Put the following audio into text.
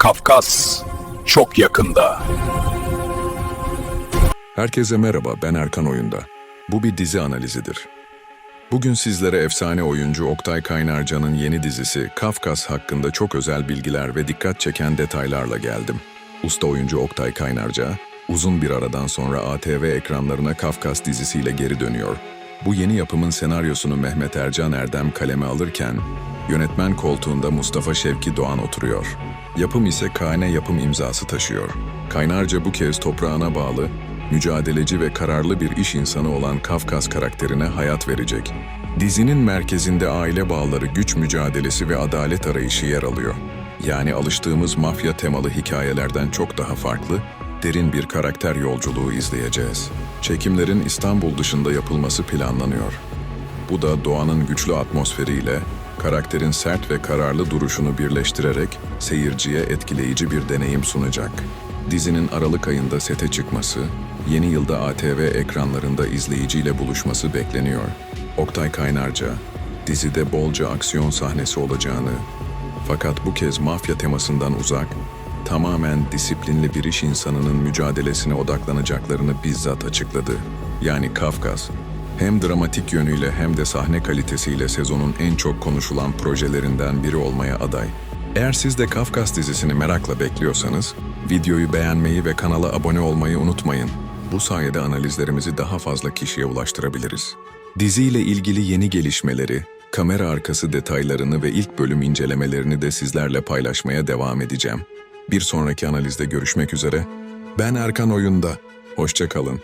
Kafkas çok yakında. Herkese merhaba, ben Erkan Oyunda. Bu bir dizi analizidir. Bugün sizlere efsane oyuncu Oktay Kaynarca'nın yeni dizisi Kafkas hakkında çok özel bilgiler ve dikkat çeken detaylarla geldim. Usta oyuncu Oktay Kaynarca, uzun bir aradan sonra ATV ekranlarına Kafkas dizisiyle geri dönüyor. Bu yeni yapımın senaryosunu Mehmet Ercan Erdem kaleme alırken, yönetmen koltuğunda Mustafa Şevki Doğan oturuyor. Yapım ise Kane yapım imzası taşıyor. Kaynarca bu kez toprağına bağlı, mücadeleci ve kararlı bir iş insanı olan Kafkas karakterine hayat verecek. Dizinin merkezinde aile bağları, güç mücadelesi ve adalet arayışı yer alıyor. Yani alıştığımız mafya temalı hikayelerden çok daha farklı, derin bir karakter yolculuğu izleyeceğiz. Çekimlerin İstanbul dışında yapılması planlanıyor. Bu da doğanın güçlü atmosferiyle karakterin sert ve kararlı duruşunu birleştirerek seyirciye etkileyici bir deneyim sunacak. Dizinin Aralık ayında sete çıkması, yeni yılda ATV ekranlarında izleyiciyle buluşması bekleniyor. Oktay Kaynarca, dizide bolca aksiyon sahnesi olacağını, fakat bu kez mafya temasından uzak, tamamen disiplinli bir iş insanının mücadelesine odaklanacaklarını bizzat açıkladı. Yani Kafkas, hem dramatik yönüyle hem de sahne kalitesiyle sezonun en çok konuşulan projelerinden biri olmaya aday. Eğer siz de Kafkas dizisini merakla bekliyorsanız, videoyu beğenmeyi ve kanala abone olmayı unutmayın. Bu sayede analizlerimizi daha fazla kişiye ulaştırabiliriz. Diziyle ilgili yeni gelişmeleri, kamera arkası detaylarını ve ilk bölüm incelemelerini de sizlerle paylaşmaya devam edeceğim. Bir sonraki analizde görüşmek üzere. Ben Erkan Oyunda. Hoşça kalın.